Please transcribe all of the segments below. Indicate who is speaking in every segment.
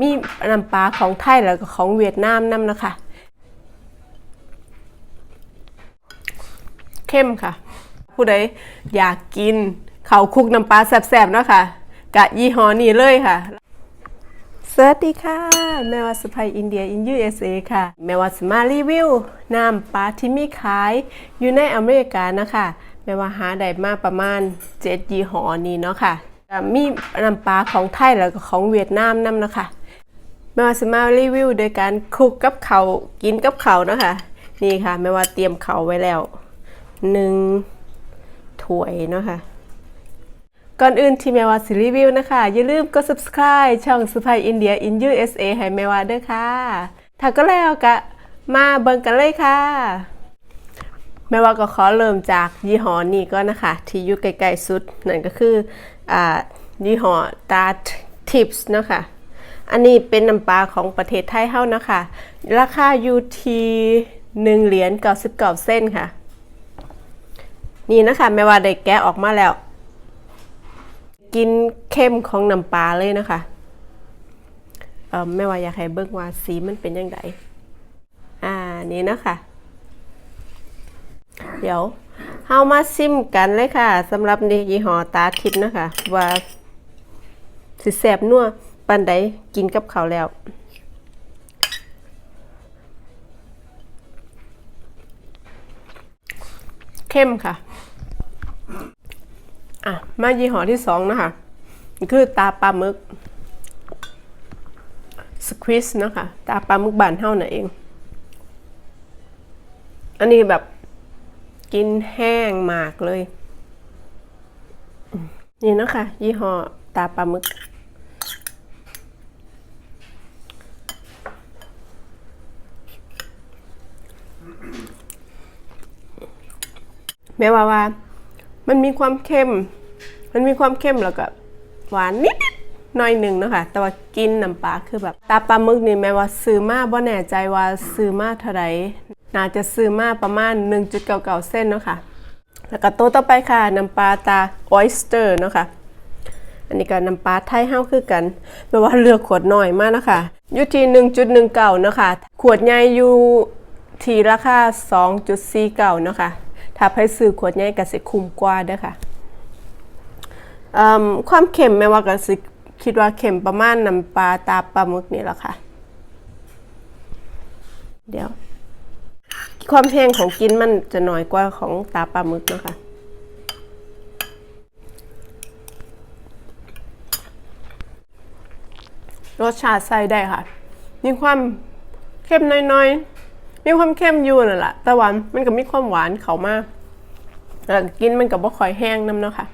Speaker 1: มีน้ำปลาของไทยแล้วก็ของเวียดนามนํนะคะ เข้มค่ะ ผู้ใดอยากกินเขาคลุกน้ำปลาแซ่บๆเนาะค่ะกะยี่ห้อนี้เลยค่ะสวัสดีค่ะ แม่วัสภัยอินเดียอิน USA ค่ะ แม่วัสมารีวิวน้ำปลาที่มีขายอยู่ในอเมริกานะคะแม่ว่าหาได้มาประมาณ7ยี่ห้อนี้เนาะค่ะอ่ามีน้ำปลาของไทยแล้วก็ของเวียดนามนํนะคะ แม่ว่าสมารีวิวโดยการคลุกกับเขากินกับเขานะคะ นี่ค่ะแม่ว่าเตรียมเขาไว้แล้วหนึ่งถ้วยเนาะค่ะก่อนอื่นที่แมวาสิรีวิวนะคะ อย่าลืมกด subscribe ช่องสุภาอินเดีย in USA ให้แมวาด้วยค่ะ ถ้าก็แล้วก็มาเบิ่งกันเลยค่ะแม่ว่าก็ขอเริ่มจากยี่ห้อนี้ก็นะคะ ที่อยู่ใกล้ๆสุด นั่นก็คืออ่ายี่ห้อตาทิปส์นะคะ อันนี้เป็นน้ำปลาของประเทศไทยเฮานะคะ ราคาอยู่ที่1เหรียญ99เส้นค่ะ นี่นะคะแม่ว่าได้แกะออกมาแล้ว กินเข้มของน้ำปลาเลยนะคะเออไม่ว่าอยากให้เบิ่งว่าสีมันเป็นยังไงอ่านี่นะคะ เดี๋ยวเฮามาซิมกันเลยค่ะสำหรับนี่ยี่ห้อตาทิพย์นะคะ ว่าสิแสบนัว ปันใดกินกับเขาแล้ว เข้มค่ะ อะ มายี่ห้อที่สองนะคะ คือตาปลาหมึกสควิสนะคะ ตาปลาหมึกบานเท่านั่นเอง อันนี้แบบกินแห้งมากเลย นี่นะคะ ยี่ห้อตาปลาหมึก ม้ว่าว่า มันมีความเข้มมันมีความเข้มแล้วก็หวานนิดหน่อยหนึ่งเนาะคะแต่ว่ากินน้ำปลาคือแบบตาปลาหมึกนี่แม้ว่าซื้อมาบ่แน่ใจว่าซื้อมาเท่าไหร่น่าจะซื้อมาประมาณ 1.99 เส้นเนาะค่ะแล้วก็โต๊ะต่อไปค่ะน้ำปลาตาออยสเตอร์เนาะค่ะอันนี้ก็น้ำปลาไทยเฮาคือกันแปลว่าเลือกขวดน้อยมากนะคะอยู่ที่1.19เนาะค่ะขวดใหญ่อยู่ที่ราคา2.49เนาะค่ะ ถ้าไปซื้อขวดใหญ่ก็สิคุ้มกว่าเด้อค่ะความเค็มแม่ว่าก็สิคิดว่าเค็มประมาณน้ำปลาตาปลาหมึกนี่แหละค่ะ เดี๋ยว ความแห้งของกินมันจะน้อยกว่าของตาปลาหมึกนะคะรสชาติใส่ได้ค่ะ มีความเข้มน้อยๆ มีความเข้มอยู่นั่นแหละแต่ว่ามันก็มีความหวานเขามากแล้วกินมันก็บ่ค่อยแห้งน้ำเนาะค่ะ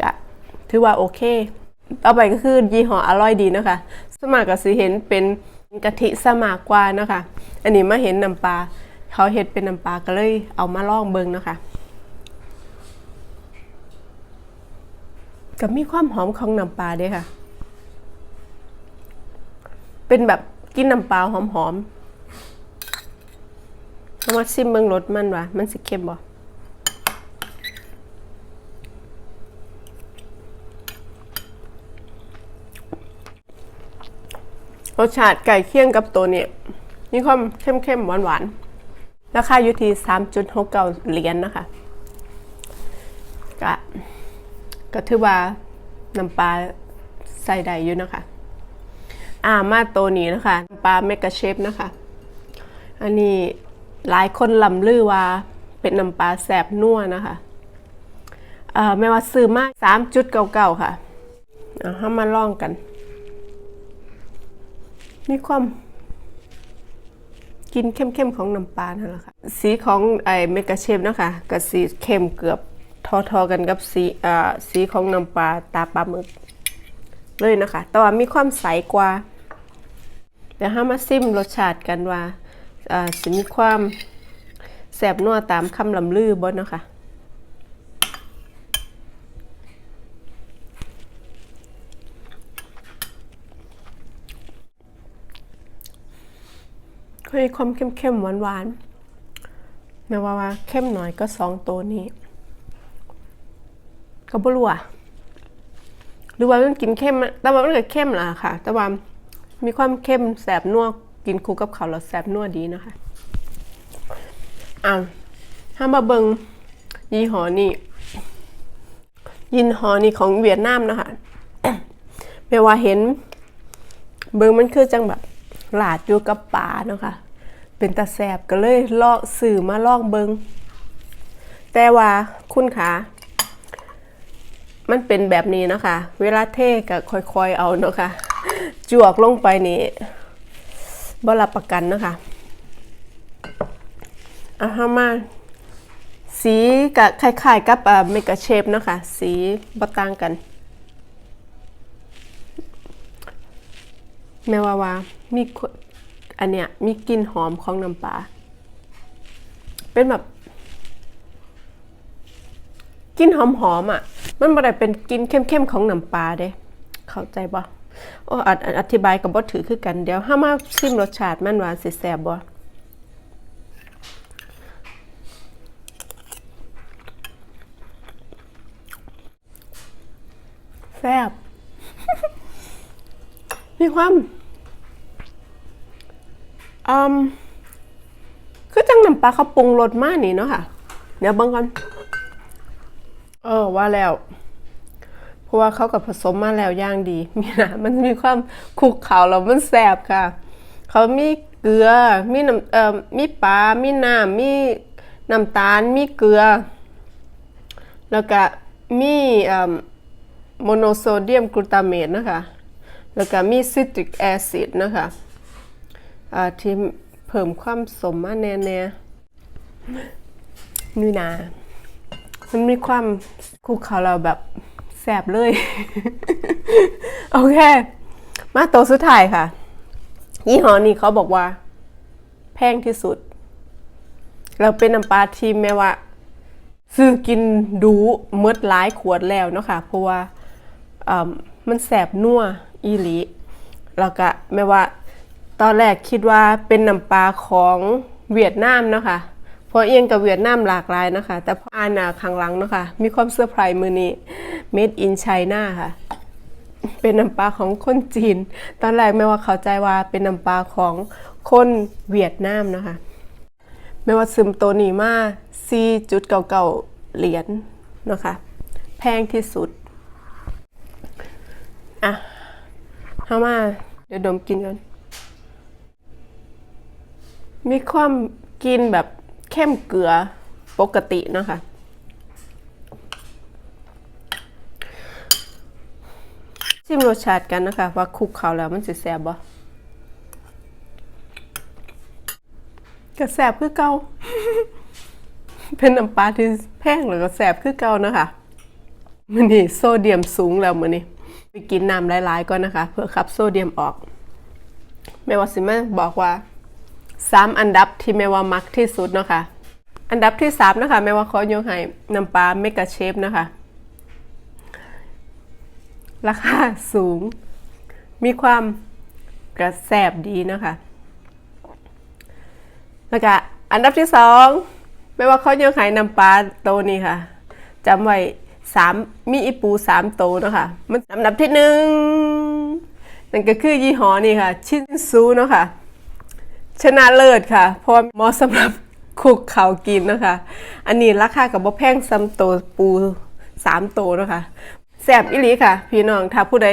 Speaker 1: ก็ถือว่าโอเค ต่อไปก็คือยี่ห้ออร่อยดีเนาะคะสมากก็สิเห็นเป็นกะทิสมากกว่าเนาะคะอันนี้มาเห็นน้ำปลาเขาเห็ดเป็นน้ำปลาก็เลยเอามาลองเบิ่งเนาะคะกับมีความหอมของน้ำปลาด้วยค่ะ เป็นแบบ กินน้ำเปล่าหอมๆเอามาซิมเบิ่งรสมันวะมันสิเค็มบ่รสชาติไก่เคี่ยงกับตัวเนี่ยมีความเข้มๆหวานๆ ราคาอยู่ที่3.69เหรียญนะคะก็ก็ถือว่าน้ำปลาใส่ได้อยู่นะคะ อามาตัวนี้นะคะน้ำปลาเมกะเชฟนะคะ อันนี้หลายคนลำลือว่าเป็นน้ำปลาแสบนัวนะคะเอ่อไม่ว่าซื้อมากสามจุดเก่าๆค่ะเอาให้มาลองกัน มีความกินเข้มๆของน้ำปลานั่นแหละค่ะ สีของไอเมกะเชฟนะคะกับสีเข้มเกือบทอๆกันกับสีอ่าสีของน้ำปลาตาปลาหมึกเลยนะคะ แต่ว่ามีความใสกว่า เดี๋ยวห้ามาซิมรสชาติกันว่าอ่าจะมีความแสบนัวตามคำลำลือบ่เนาะคะก็มีความเข้มๆหวานๆแม้ว่าว่าเข้มหน่อยก็สองตัวนี้ ก็บ่รู้อะหรือว่ามันกินเข้มอะแต่ว่ามันก็เข้มล่ะค่ะ แต่ว่า มีความเข้มแสบนัวกินคู่กับข้าวแล้วแสบนัวดีนะคะอะถ้ามาเบิงยี่ห้อนี่ยินหอนี่ของเวียดนามนะคะแม่ว่าเห็น เบิงมันคือจังแบบหลาดอยู่กับป่าเนาะค่ะเป็นตาแสบก็เลยลอกสื่อมาลองเบิงแต่ว่าคุณขามันเป็นแบบนี้นะคะ เวลาเทก็ค่อยๆเอาเนาะค่ะ จวกลงไปนี่บรับประกันนะคะอาฮามาสีกับคล้ายๆกับเมกะเชฟนะคะสีบต่างกัน แม่ว่าว่ามีอันเนี้ยมีกลิ่นหอมของน้ำปลาเป็นแบบกลิ่นหอมๆอะ มันบ่ได้เป็นกลิ่นเข้มๆของน้ำปลาเด้ เข้าใจบ่ โอ้อธิอธิบายกับบ่ถือคือกัน เดี๋ยวห้ามาชิมรสชาติมันว่าสิแซ่บบ่แซ่บมีความอืมคือจังน้ำปลาเขาปรุงรสมากนี่เนาะค่ะ เดี๋ยวเบิ่งก่อน เออว่าแล้ว เพราะว่าเขากับผสมมาแล้วย่างดีมีนะมันมีความคุกเขาแล้วมันแซบค่ะ เขามีเกลือมีน้ำเอ่อมีปลา มีน้ำมีน้ำตาล มีเกลือ แล้วก็มีเอ่อโมโนโซเดียมกลูตาเมตนะคะ แล้วก็มีซิตริกแอซิดนะคะอ่าที่เพิ่มความสมมาแน่ๆนี่นะมันมีความคุกเขาเราแบบ สบเลย โอเค มาตัวสุดท้ายค่ะ ยี่ห้อนี้เขาบอกว่า แพงที่สุด เราเป็นน้ำปลาที่แม้ว่า ซื้อกินดูเมดหลายขวดแล้วเนาะค่ะ เพราะว่ามันแสบนัวอีหลีแล้วก็แม้ว่า ตอนแรกคิดว่าเป็นน้ำปลาของเวียดนามเนาะค่ะ พราะเอียงกับเวียดนามหลากหลายนะคะ แต่พออ่านหนาข้างหลังเนาะคะมีความเซอร์ไพรส์มือนี้ made in China ค่ะ เป็นน้ำปลาของคนจีน ตอนแรกไม่ว่าเข้าใจว่าเป็นน้ำปลาของคนเวียดนามนะคะ ไม่ว่าซึมตัวนี้มา4.99เหรียญเนะคะ แพงที่สุด อะเข้ามา เดี๋ยวดมกินกัน มีความกินแบบ เข้มเกลือปกตินะคะ ชิมรสชาติกันนะคะ ว่าคลุกเขาแล้วมันสิแซ่บบ่ก็แซ่บคือเก่า เป็นน้ำปลาที่แพงแล้วก็แสบคือเก่านะคะมันนี่โซเดียมสูงแล้วมื้อนี้ไปกินน้ำหลายๆก่อนนะคะ เพื่อขับโซเดียมออกแม่ว่าสิมาบอกว่า สามอันดับที่แม่ว่ามักที่สุดเนาะค่ะอันดับที่สามนะคะแม่ว่าขอยกให้น้ำปลาเมกะเชฟนะคะ ราคาสูง มีความกระแสบดีนะคะแล้วก็อันดับที่สองไม่ว่าเขายังขายน้ำปลาโตนี่ค่ะจำไว้สามมีอีปูสามโตเนาะค่ะมันอันดับที่หนึ่งนั่นก็คือยี่ห้อนี่ค่ะ ชินซูเนาะค่ะ ชนะเลิศค่ะ เพราะเหมาะสำหรับคุกเขากินนะคะ อันนี้ราคากับบ่แพงซ้ำโตปูสามโตนะคะแซ่บอีหลีค่ะ พี่น้องถ้าผู้ใด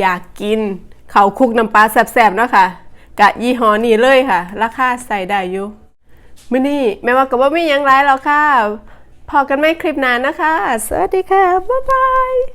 Speaker 1: อยากกินเขาคุกน้ำปลาแซ่บๆนะคะกะยี่ห้อนี้เลยค่ะ ราคาใส่ได้อยู่มื่อนี้แม่ว่ากับว่าไม่ยังไรแล้วค่ะ พอกันไม่คลิปนานนะคะ สวัสดีค่ะ บ๊ายบาย